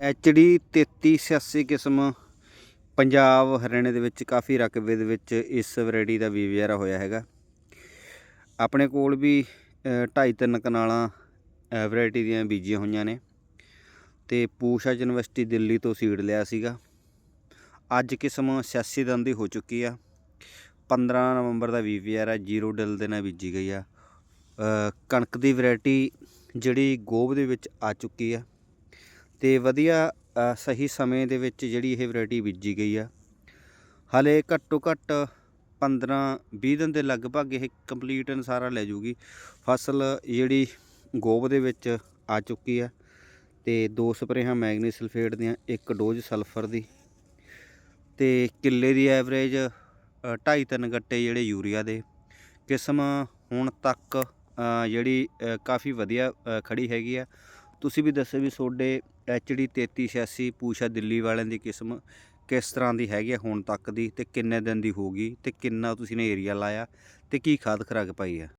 HD 3386 ਕਿਸਮ ਪੰਜਾਬ, ਹਰਿਆਣੇ ਦੇ ਵਿੱਚ ਕਾਫੀ ਰਕਬੇ ਦੇ ਵਿੱਚ ਇਸ ਵੈਰਾਈਟੀ ਦਾ ਬੀਜ ਵਗੈਰਾ ਹੋਇਆ ਹੈਗਾ। ਆਪਣੇ ਕੋਲ ਵੀ 2.5 ਤਿੰਨ ਕਨਾਲਾਂ ਵੈਰਾਈਟੀ ਦੀਆਂ ਬੀਜੀਆਂ ਹੋਈਆਂ ਨੇ ਤੇ ਪੂਸ਼ਾ ਯੂਨੀਵਰਸਿਟੀ ਦਿੱਲੀ ਤੋਂ ਸੀਡ ਲਿਆ ਸੀਗਾ। ਅੱਜ ਕਿਸਮ 86 ਦਿਨ ਦੀ ਹੋ ਚੁੱਕੀ ਆ। 15 ਨਵੰਬਰ ਦਾ ਬੀਜ ਵਗੈਰਾ ਜੀਰੋ ਡਿਲ ਦੇ ਨਾਲ ਬੀਜੀ ਗਈ ਆ। ਕਣਕ ਦੀ ਵੈਰਾਈਟੀ ਜਿਹੜੀ ਗੋਬ ਦੇ ਵਿੱਚ ਆ ਚੁੱਕੀ ਆ। ਤੇ ਵਧੀਆ ਸਹੀ ਸਮੇਂ ਦੇ ਵਿੱਚ ਜਿਹੜੀ ਇਹ ਵੈਰਾਈਟੀ ਬੀਜੀ ਗਈ ਆ। ਹਲੇ ਘੱਟੋ ਘੱਟ 15 20 ਦਿਨ ਦੇ ਲਗਭਗ ਇਹ ਕੰਪਲੀਟ ਸਾਰਾ ਲੈ ਜੂਗੀ। ਫਸਲ ਜਿਹੜੀ ਗੋਭ ਦੇ ਵਿੱਚ ਆ ਚੁੱਕੀ ਆ ਤੇ ਦੋ ਸਪਰੇਹਾਂ ਮੈਗਨੀ ਸਲਫੇਟ ਦੀਆਂ ਇੱਕ ਡੋਜ਼ ਸਲਫਰ ਦੀ ਤੇ ਕਿੱਲੇ ਦੀ ਐਵਰੇਜ 2.5 ਤਿੰਨ ਗੱਟੇ ਜਿਹੜੇ ਯੂਰੀਆ ਦੇ। ਕਿਸਮ ਹੁਣ ਤੱਕ ਜਿਹੜੀ ਕਾਫੀ ਵਧੀਆ ਅ, ਖੜੀ ਹੈਗੀ ਆ। ਤੁਸੀਂ ਵੀ ਦੱਸੋ ਵੀ ਤੁਹਾਡੇ ਐਚਡੀ 3386 ਪੂਸ਼ਾ ਦਿੱਲੀ ਵਾਲਿਆਂ ਦੀ ਕਿਸਮ ਕਿਸ ਤਰ੍ਹਾਂ ਦੀ ਹੈਗੀ ਆ ਹੁਣ ਤੱਕ ਦੀ ਤੇ ਕਿੰਨੇ ਦਿਨ ਦੀ ਹੋਗੀ ਤੇ ਕਿੰਨਾ ਤੁਸੀਂ ਨੇ ਏਰੀਆ ਲਾਇਆ ਤੇ ਕੀ ਖਾਦ ਖਰਾਕ ਪਾਈ ਆ?